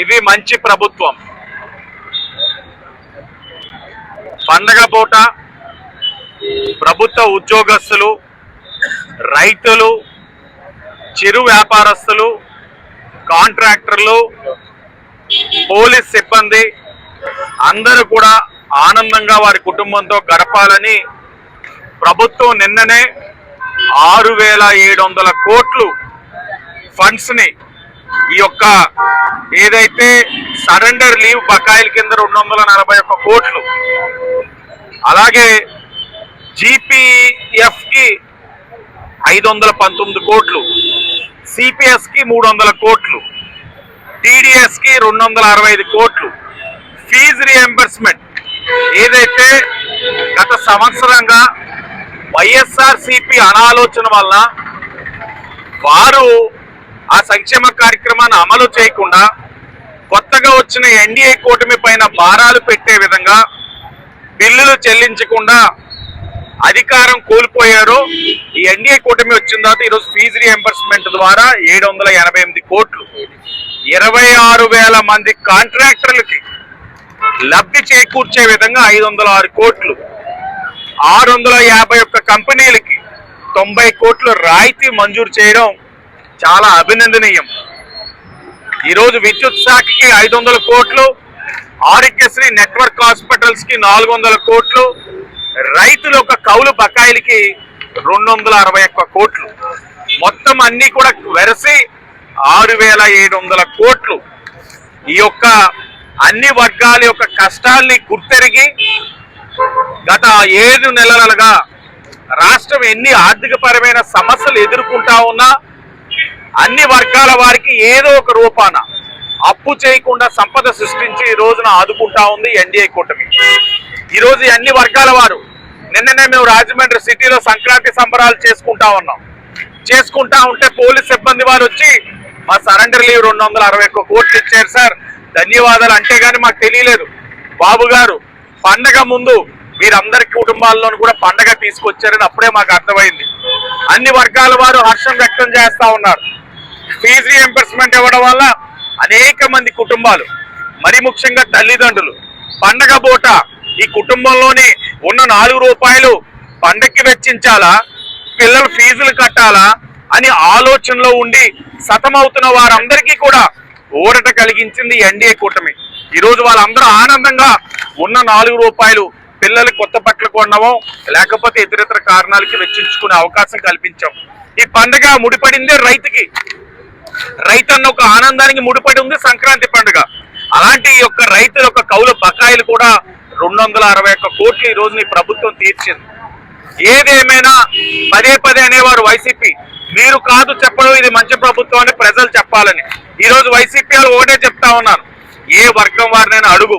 ఇది మంచి ప్రభుత్వం. పండగ పూట ప్రభుత్వ ఉద్యోగస్తులు రైతులు చిరు వ్యాపారస్తులు కాంట్రాక్టర్లు పోలీస్ సిబ్బంది అందరూ కూడా ఆనందంగా వారి కుటుంబంతో గడపాలని ప్రభుత్వం నిన్ననే ఆరు వేల ఏడు వందల కోట్లు ఫండ్స్ని ఈ యొక్క ఏదైతే సరెండర్ లీవ్ బకాయిల కింద రెండు వందల నలభై ఒక్క కోట్లు అలాగే జీపీఎఫ్కి ఐదు వందల పంతొమ్మిది కోట్లు సిపిఎస్కి మూడు వందల కోట్లు టీడీఎస్కి రెండు వందల అరవై ఐదు కోట్లు ఫీజు రియంబర్స్మెంట్ ఏదైతే గత సంవత్సరంగా వైఎస్ఆర్ సిపి అనాలోచన వల్ల వారు ఆ సంక్షేమ కార్యక్రమాన్ని అమలు చేయకుండా కొత్తగా వచ్చిన ఎన్డీఏ కూటమి పైన భారాలు పెట్టే విధంగా బిల్లులు చెల్లించకుండా అధికారం కోల్పోయారు. ఈ ఎన్డీఏ కూటమి వచ్చిన తర్వాత ఈరోజు ఫీజు రియంబర్స్మెంట్ ద్వారా ఏడు వందల ఎనభై ఎనిమిది కోట్లు. ఇరవై ఆరు వేల మంది కాంట్రాక్టర్లకి లబ్ధి చేకూర్చే విధంగా ఐదు వందల ఆరు కోట్లు. ఆరు వందల యాభై ఒక్క కంపెనీలకి తొంభై కోట్లు రాయితీ మంజూరు చేయడం చాలా అభినందనీయం. ఈరోజు విద్యుత్ శాఖకి ఐదు వందల కోట్లు ఆరోగ్యశ్రీ నెట్వర్క్ హాస్పిటల్స్కి నాలుగు వందల కోట్లు రైతుల యొక్క కౌలు బకాయిలకి రెండు వందల అరవై ఒక్క కోట్లు. మొత్తం అన్ని కూడా వెరసి ఆరు వేల ఏడు వందల కోట్లు. ఈ యొక్క అన్ని వర్గాల యొక్క కష్టాల్ని గుర్తెరిగి గత ఏడు నెలలుగా రాష్ట్రం ఎన్ని ఆర్థికపరమైన సమస్యలు ఎదుర్కొంటా ఉన్నా అన్ని వర్గాల వారికి ఏదో ఒక రూపాన అప్పు చేయకుండా సంపద సృష్టించి ఈ రోజున ఆదుకుంటా ఉంది ఎన్డీఏ కూటమి. ఈరోజు అన్ని వర్గాల వారు నిన్ననే మేము రాజమండ్రి సిటీలో సంక్రాంతి సంబరాలు చేసుకుంటా ఉన్నాం. చేసుకుంటా ఉంటే పోలీస్ సిబ్బంది వారు వచ్చి మా సరెండర్ లీవ్ రెండు వందల అరవై ఒక్క కోట్లు ఇచ్చారు సార్. ధన్యవాదాలు. అంటే గాని మాకు తెలియలేదు. బాబు గారు పండగ ముందు మీరందరి కుటుంబాల్లోనూ కూడా పండగ తీసుకొచ్చారని అప్పుడే మాకు అర్థమైంది. అన్ని వర్గాల వారు హర్షం వ్యక్తం చేస్తా ఉన్నారు. ఫీజు రియంబర్స్మెంట్ ఇవ్వడం వల్ల అనేక మంది కుటుంబాలు మరి ముఖ్యంగా తల్లిదండ్రులు పండగ పూట ఈ కుటుంబంలోనే ఉన్న నాలుగు రూపాయలు పండక్కి వెచ్చించాలా పిల్లల ఫీజులు కట్టాలా అని ఆలోచనలో ఉండి సతమవుతున్న వారందరికీ కూడా ఊరట కలిగించింది ఎన్డీఏ కూటమి. ఈరోజు వాళ్ళందరూ ఆనందంగా ఉన్న నాలుగు రూపాయలు పిల్లలు కొత్త బట్టలు కొనడమో లేకపోతే ఇతరితర కారణాలకి వెచ్చించుకునే అవకాశం కల్పించాం. ఈ పండగ ముడిపడిందే రైతుకి. రైతన్న ఒక ఆనందానికి ముడిపడి ఉంది సంక్రాంతి పండుగ. అలాంటి యొక్క రైతుల యొక్క కౌలు బకాయిలు కూడా రెండు వందల అరవై ఒక్క కోట్లు ఈ రోజు ప్రభుత్వం తీర్చింది. ఏదేమైనా పదే పదే అనేవారు వైసీపీ. మీరు కాదు చెప్పడం ఇది మంచి ప్రభుత్వం అని ప్రజలు చెప్పాలని. ఈ రోజు వైసీపీ వాళ్ళు ఒకటే చెప్తా ఉన్నారు. ఏ వర్గం వారినైనా అడుగు.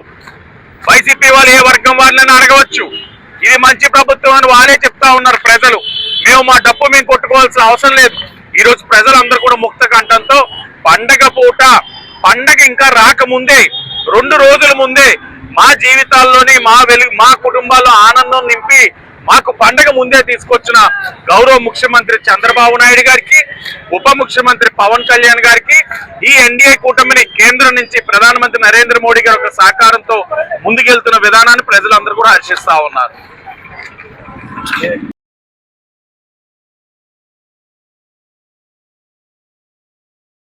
వైసీపీ వాళ్ళు ఏ వర్గం వారినైనా అడగవచ్చు. ఇది మంచి ప్రభుత్వం అని వారే చెప్తా ఉన్నారు ప్రజలు. మేము మా డబ్బు మేము కొట్టుకోవాల్సిన అవసరం లేదు. ఈరోజు ప్రజలందరూ కూడా ముక్త కంఠంతో పండగ పూట పండగ ఇంకా రాకముందే రెండు రోజుల ముందే మా జీవితాల్లోని మా వెలుగు మా కుటుంబాల్లో ఆనందం నింపి మాకు పండగ ముందే తీసుకొచ్చిన గౌరవ ముఖ్యమంత్రి చంద్రబాబు నాయుడు గారికి ఉప ముఖ్యమంత్రి పవన్ కళ్యాణ్ గారికి ఈ ఎన్డీఏ కూటమిని కేంద్రం నుంచి ప్రధానమంత్రి నరేంద్ర మోడీ గారి యొక్క సహకారంతో ముందుకెళ్తున్న విధానాన్ని ప్రజలందరూ కూడా హర్షిస్తా ఉన్నారు.